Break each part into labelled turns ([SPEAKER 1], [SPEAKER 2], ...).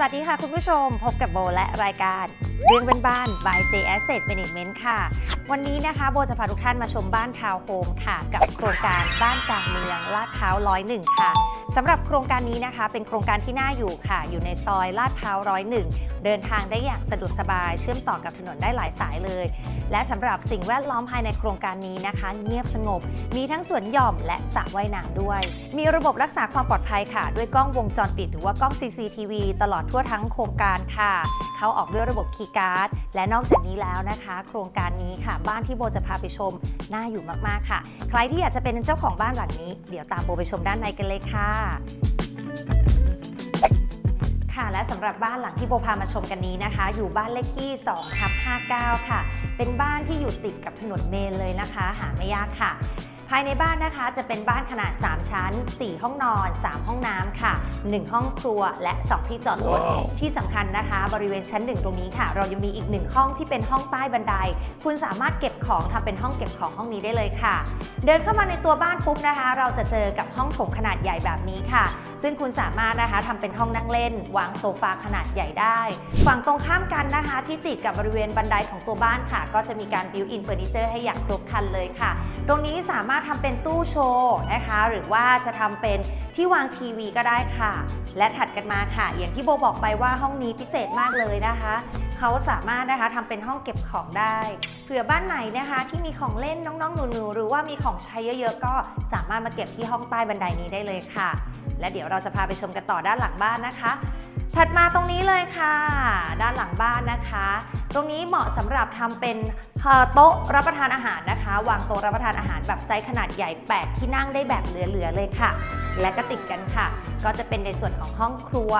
[SPEAKER 1] สวัสดีค่ะคุณผู้ชมพบกับโบและรายการ เรื่องเป็นบ้าน by J Asset Management ค่ะ วันนี้นะคะโบจะพาทุกท่านมาชมบ้านทาวน์โฮมค่ะ กับโครงการบ้านกลางเมืองลาดพร้าวร้อยหนึ่งค่ะสำหรับโครงการนี้นะคะ เป็นโครงการที่น่าอยู่ค่ะ อยู่ในซอยลาดพร้าวร้อยหนึ่งเดินทางได้อย่างสะดวกสบาย เชื่อมต่อกับถนนได้หลายสายเลย และสำหรับสิ่งแวดล้อมภายในโครงการนี้นะคะ เงียบสงบ มีทั้งสวนหย่อมและสระว่ายน้ำด้วย มีระบบรักษาความปลอดภัยค่ะ ด้วยกล้องวงจรปิด หรือว่ากล้อง CCTV ตลอดทั่วทั้งโครงการค่ะเขาออกด้วยระบบคีย์การ์ดและนอกจากนี้แล้วนะคะ โครงการนี้ค่ะ บ้านที่โบจะพาไปชมน่าอยู่มากๆค่ะ ใครที่อยากจะเป็นเจ้าของบ้านหลังนี้ เดี๋ยวตามโบไปชมด้านในกันเลยค่ะค่ะและสำหรับบ้านหลังที่โบพามาชมกันนี้นะคะ อยู่บ้านเลขที่2ทับ59 ค่ะ เป็นบ้านที่อยู่ติดกับถนนเมนเลยนะคะ หาไม่ยากค่ะ ภายในบ้านนะคะจะเป็นบ้านขนาด 3 ชั้น 4 ห้องนอน 3 ห้องน้ำค่ะ 1 ห้องครัวและ 2 ที่จอดรถที่สำคัญนะคะ บริเวณชั้น 1 ตรงนี้ค่ะ เรายังมีอีก 1 ห้องที่เป็นห้องใต้บันได คุณสามารถเก็บของทำเป็นห้องเก็บของห้องนี้ได้เลยค่ะ เดินเข้ามาในตัวบ้านปุ๊บนะคะ เราจะเจอกับห้องโถงขนาดใหญ่แบบนี้ค่ะ ซึ่งคุณสามารถนะคะทำเป็นห้องนั่งเล่น วางโซฟาขนาดใหญ่ได้ ฝั่งตรงข้ามกันนะคะ ที่ติดกับบริเวณบันไดของตัวบ้านค่ะ ก็จะมีการบิวอินเฟอร์นิเจอร์ให้อย่างครบครันเลยค่ะ ตรงนี้สามารถทำเป็นตู้โชว์นะคะ หรือว่าจะทำเป็นที่วางทีวีก็ได้ค่ะ และถัดกันมาค่ะ อย่างที่โบบอกไปว่าห้องนี้พิเศษมากเลยนะคะ เขาสามารถนะคะทำเป็นห้องเก็บของได้ เผื่อบ้านไหนนะคะ ที่มีของเล่นน้องๆหนูๆหรือว่ามีของใช้เยอะๆ ก็สามารถมาเก็บที่ห้องใต้บันไดนี้ได้เลยค่ะ และเดี๋ยวเราจะพาไปชมกันต่อด้านหลังบ้านนะคะ ถัดมาตรงนี้เลยค่ะ ด้านหลังบ้านนะคะ ตรงนี้เหมาะสำหรับทำเป็นโต๊ะรับประทานอาหารนะคะ วางโต๊ะรับประทานอาหารแบบไซส์ขนาดใหญ่ 8 ที่นั่งได้แบบเหลือๆเลยค่ะ และก็ติดกันค่ะ ก็จะเป็นในส่วนของห้องครัว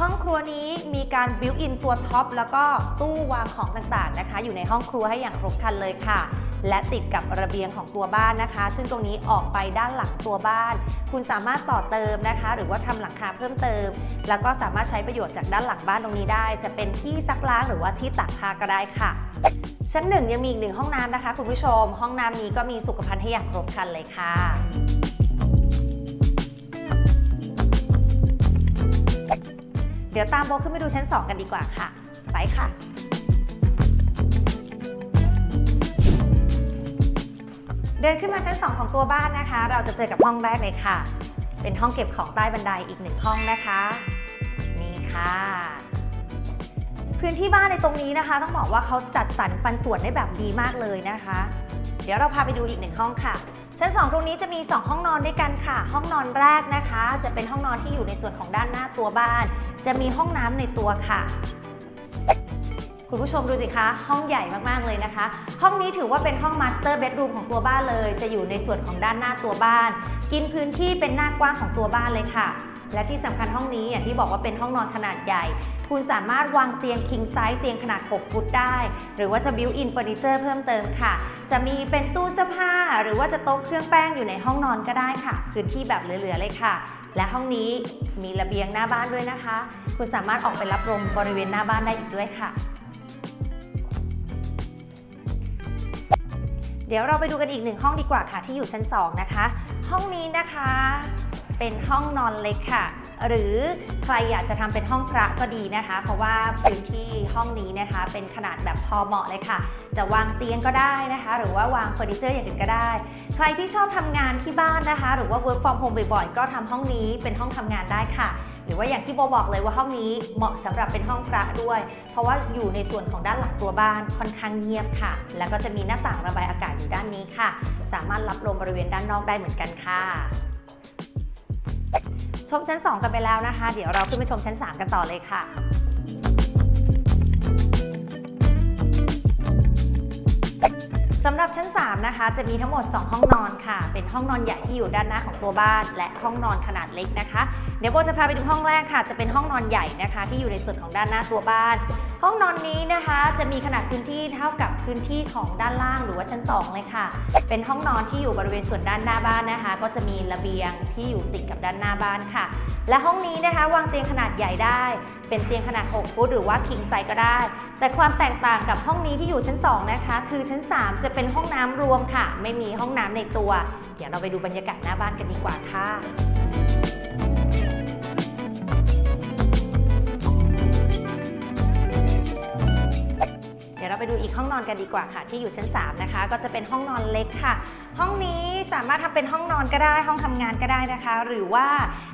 [SPEAKER 1] ห้องครัวนี้มีการบิวอินตัวท็อปแล้วก็ตู้วางของต่างๆนะคะ อยู่ในห้องครัวให้อย่างครบครันเลยค่ะ และติดกับระเบียงของตัวบ้านนะคะ ซึ่งตรงนี้ออกไปด้านหลังตัวบ้าน คุณสามารถต่อเติมนะคะ หรือว่าทำหลังคาเพิ่มเติม แล้วก็สามารถใช้ประโยชน์จากด้านหลังบ้านตรงนี้ได้ จะเป็นที่ซักล้างหรือว่าที่ตากผ้าก็ได้ค่ะ ชั้นหนึ่งยังมีอีกหนึ่งห้องน้ำนะคะ คุณผู้ชม ห้องน้ำนี้ก็มีสุขภัณฑ์ให้อย่างครบครันเลยค่ะ เดี๋ยวตามโบขึ้นไปดูชั้น 2 กันดีกว่าค่ะ ไปค่ะ เดินขึ้นมาชั้น 2 ของตัวบ้านนะคะ เราจะเจอกับห้องแรกเลยค่ะ เป็นห้องเก็บของใต้บันไดอีกหนึ่งห้องนะคะ นี่ค่ะ พื้นที่บ้านในตรงนี้นะคะ ต้องบอกว่าเขาจัดสรรปันส่วนได้แบบดีมากเลยนะคะ เดี๋ยวเราพาไปดูอีกหนึ่งห้องค่ะชั้น2ตรงนี้จะมี 2 ห้องนอนด้วยกันค่ะ ห้องนอนแรกนะคะ จะเป็นห้องนอนที่อยู่ในส่วนของด้านหน้าตัวบ้าน จะมีห้องน้ำในตัวค่ะคุณผู้ชมดูสิคะ ห้องใหญ่มากๆเลยนะคะ ห้องนี้ถือว่าเป็นห้องมาสเตอร์เบดรูมของตัวบ้านเลย จะอยู่ในส่วนของด้านหน้าตัวบ้าน กินพื้นที่เป็นหน้ากว้างของตัวบ้านเลยค่ะ และที่สำคัญห้องนี้อย่างที่บอกว่าเป็นห้องนอนขนาดใหญ่ คุณสามารถวางเตียง king size เตียงขนาด 6 ฟุตได้ หรือว่าจะบิวอินเฟอร์นิเจอร์เพิ่มเติมค่ะ จะมีเป็นตู้เสื้อผ้า หรือว่าจะโต๊ะเครื่องแป้งอยู่ในห้องนอนก็ได้ค่ะ พื้นที่แบบเหลือๆเลยค่ะ และห้องนี้มีระเบียงหน้าบ้านด้วยนะคะ คุณสามารถออกไปรับลมบริเวณหน้าบ้านได้อีกด้วยค่ะ เดี๋ยวเราไปดูกันอีกหนึ่งห้องดีกว่าค่ะที่อยู่ชั้น 2 นะคะ ห้องนี้นะคะ เป็นห้องนอนเล็กค่ะ หรือใครอยากจะทำเป็นห้องพระก็ดีนะคะ เพราะว่าพื้นที่ห้องนี้นะคะ เป็นขนาดแบบพอเหมาะเลยค่ะ จะวางเตียงก็ได้นะคะ หรือว่าวางเฟอร์นิเจอร์อย่างอื่นก็ได้ ใครที่ชอบทำงานที่บ้านนะคะ หรือว่า work from home บ่อยๆก็ทำห้องนี้เป็นห้องทำงานได้ค่ะหรือว่าอย่างที่โบบอกเลยว่าห้องนี้เหมาะสำหรับเป็นห้องพระด้วย เพราะว่าอยู่ในส่วนของด้านหลังตัวบ้านค่อนข้างเงียบค่ะ แล้วก็จะมีหน้าต่างระบายอากาศอยู่ด้านนี้ค่ะ สามารถรับลมบริเวณด้านนอกได้เหมือนกันค่ะ ชมชั้น 2 กันไปแล้วนะคะ เดี๋ยวเราขึ้นไปชมชั้น 3 กันต่อเลยค่ะสำหรับชั้น 3 นะคะ จะมีทั้งหมด 2 ห้องนอนค่ะ เป็นห้องนอนใหญ่ที่อยู่ด้านหน้าของตัวบ้าน และห้องนอนขนาดเล็กนะคะ เดี๋ยวโบจะพาไปดูห้องแรกค่ะ จะเป็นห้องนอนใหญ่นะคะ ที่อยู่ในส่วนของด้านหน้าตัวบ้าน ห้องนอนนี้นะคะ จะมีขนาดพื้นที่เท่ากับพื้นที่ของด้านล่างหรือว่าชั้น 2 เลยค่ะ เป็นห้องนอนที่อยู่บริเวณส่วนด้านหน้าบ้านนะคะ ก็จะมีระเบียงที่อยู่ติดกับด้านหน้าบ้านค่ะ และห้องนี้นะคะวางเตียงขนาดใหญ่ได้ เป็นเตียงขนาด 6 ฟุตหรือว่า king size ก็ได้ แต่ความแตกต่างกับห้องนี้ที่อยู่ชั้น 2 นะคะ คือชั้น 3 จะเป็นห้องน้ำรวมค่ะ ไม่มีห้องน้ำในตัว เดี๋ยวเราไปดูบรรยากาศหน้าบ้านกันดีกว่าค่ะ เราไปดูอีกห้องนอนกันดีกว่าค่ะ ที่อยู่ชั้น 3 นะคะ ก็จะเป็นห้องนอนเล็กค่ะ ห้องนี้สามารถทำเป็นห้องนอนก็ได้ ห้องทำงานก็ได้นะคะ หรือว่า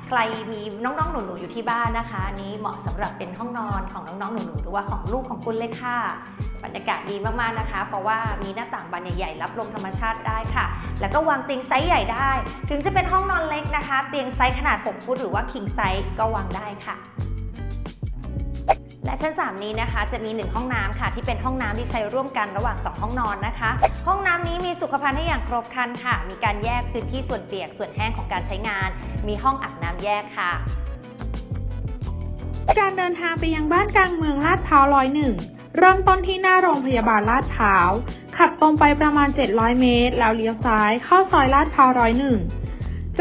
[SPEAKER 1] ใครมีน้องๆหนูๆอยู่ที่บ้านนะคะอันนี้เหมาะสำหรับเป็นห้องนอนของน้องๆหนูๆหรือว่าของลูกของคุณเลยค่ะบรรยากาศดีมากๆนะคะ เพราะว่ามีหน้าต่างบานใหญ่ๆรับลมธรรมชาติได้ค่ะ แล้วก็วางเตียงไซส์ใหญ่ได้ ถึงจะเป็นห้องนอนเล็กนะคะ เตียงไซส์ขนาด 6 ฟุตหรือว่า king size ก็วางได้ค่ะ และชั้น 3 นี้นะคะ จะมี 1 ห้องน้ำค่ะ ที่เป็นห้องน้ำที่ใช้ร่วมกันระหว่าง 2 ห้องนอนนะคะ ห้องน้ำนี้มีสุขภัณฑ์ให้อย่างครบครันค่ะ มีการแยกพื้นที่ส่วนเปียกส่วนแห้งของการใช้งาน มีห้องอาบน้ำแยกค่ะ
[SPEAKER 2] การเดินทางไปยังบ้านกลางเมืองลาดพร้าวร้อยหนึ่งเริ่มต้นที่หน้าโรงพยาบาลลาดพร้าว ขับตรงไปประมาณ 700 เมตร แล้วเลี้ยวซ้ายเข้าซอยลาดพร้าวร้อยหนึ่ง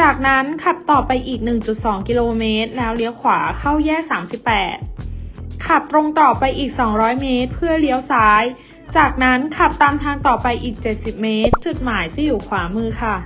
[SPEAKER 2] จากนั้นขับต่อไปอีก 1.2 กิโลเมตร แล้วเลี้ยวขวาเข้าแยก 38 ขับตรงต่อไปอีก 200 เมตร เพื่อเลี้ยวซ้าย จากนั้นขับตามทางต่อไปอีก 70 เมตร จุดหมายจะอยู่ขวามือค่ะ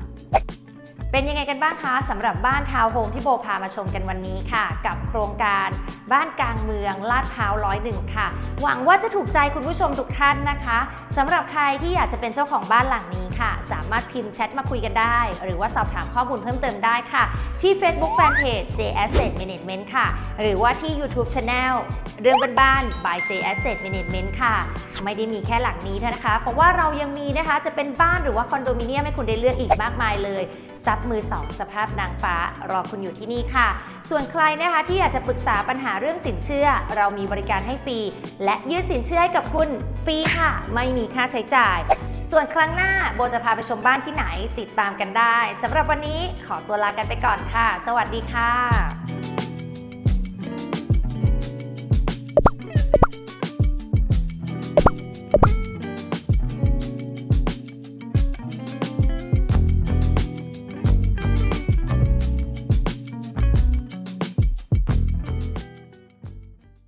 [SPEAKER 1] เป็นยังไงกันบ้างคะสำหรับบ้านทาวน์โฮมที่โบพามาชมกันวันนี้ค่ะ กับโครงการบ้านกลางเมืองลาดพร้าวร้อยหนึ่งค่ะ หวังว่าจะถูกใจคุณผู้ชมทุกท่านนะคะสำหรับใครที่อยากจะเป็นเจ้าของบ้านหลังนี้ค่ะ สามารถพิมพ์แชทมาคุยกันได้ หรือว่าสอบถามข้อมูลเพิ่มเติมได้ค่ะ ที่ Facebook Fanpage J Asset Management ค่ะ หรือว่าที่ YouTube Channel เรื่องบ้านๆ by J Asset Management ค่ะ ไม่ได้มีแค่หลังนี้เท่านะคะ เพราะว่าเรายังมีนะคะจะเป็นบ้านหรือว่าคอนโดมิเนียมให้คุณได้เลือกอีกมากมายเลยซับมือสองสภาพนางฟ้ารอคุณอยู่ที่นี่ค่ะ ส่วนใครนะคะที่อยากจะปรึกษาปัญหาเรื่องสินเชื่อ เรามีบริการให้ฟรี และยื่นสินเชื่อให้กับคุณฟรีค่ะ ไม่มีค่าใช้จ่าย ส่วนครั้งหน้าโบจะพาไปชมบ้านที่ไหนติดตามกันได้สำหรับวันนี้ขอตัวลากันไปก่อนค่ะ สวัสดีค่ะ